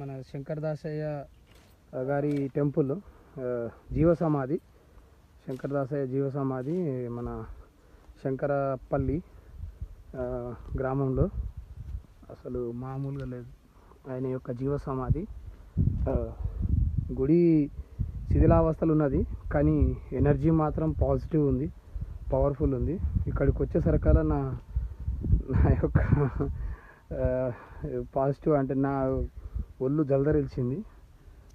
మన శంకరదాసయ్య గారి టెంపుల్ జీవ సమాధి శంకరదాసయ్య జీవ సమాధి మన శంకరపల్లి గ్రామంలో. అసలు మామూలుగా లేదు. ఆయన యొక్క జీవ సమాధి గుడి శిథిలావస్థలు ఉన్నది కానీ ఎనర్జీ మాత్రం పాజిటివ్ ఉంది పవర్ఫుల్ ఉంది. ఇక్కడికి వచ్చేసరికల్లా నా నా యొక్క పాజిటివ్ అంటే నా ఒళ్ళు జలదరిల్చింది.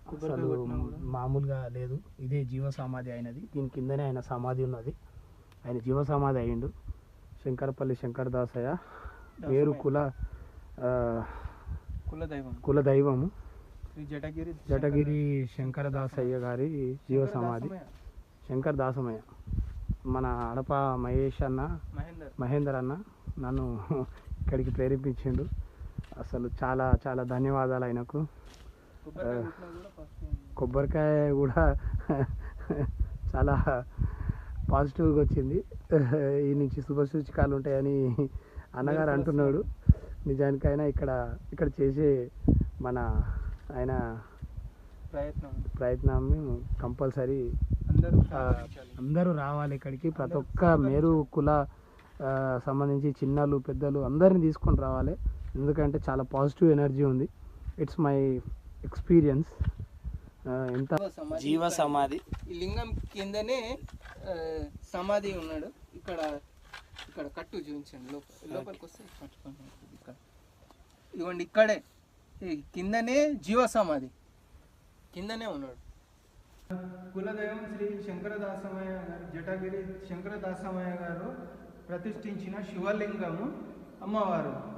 అసలు మామూలుగా లేదు. ఇదే జీవ సమాధి అయినది. దీని కిందనే ఆయన సమాధి ఉన్నది. ఆయన జీవ సమాధి అయిండు శంకరపల్లి శంకరదాసయ్య పేరు కుల కులదైవం. కుల దైవము. జటగిరి జటగిరి శంకరదాసయ్య. గారి జీవ సమాధి. శంకర్ దాసమయ్య మన అడప మహేష్ అన్న మహేందర్. మహేందర్ అన్న నన్ను ఇక్కడికి ప్రేరేపించిండు. అసలు చాలా చాలా ధన్యవాదాలు ఆయనకు కొబ్బరికాయ కూడా చాలా పాజిటివ్గా వచ్చింది. ఈ నుంచి శుభ సూచికాలు ఉంటాయని అన్నగారు అంటున్నాడు. నిజానికైనా ఇక్కడ ఇక్కడ చేసే మన ఆయన ప్రయత్నం. ప్రయత్నం కంపల్సరీ అందరూ రావాలి ఇక్కడికి. ప్రతి ఒక్క మేరు కుల సంబంధించి చిన్నలు పెద్దలు అందరిని తీసుకొని రావాలి. ఎందుకంటే చాలా పాజిటివ్ ఎనర్జీ ఉంది. ఇట్స్ మై ఎక్స్పీరియన్స్ ఎంత జీవ సమాధి. జీవ ఇక్కడ. సమాధి ఈ లింగం కిందనే సమాధి ఉన్నాడు. ఇక్కడ ఇక్కడ కట్టు చూపించండి. లోపల లోపలికి వస్తే పట్టుకోండి. ఇక్కడ. ఇదిగోండి ఇక్కడే. ఈ కిందనే జీవ సమాధి. కిందనే ఉన్నాడు. కులదైవం శ్రీ శంకరదాసమయ్య గారు జటగిరి శంకరదాసమయ్య గారు ప్రతిష్ఠించిన శివలింగము అమ్మవారు.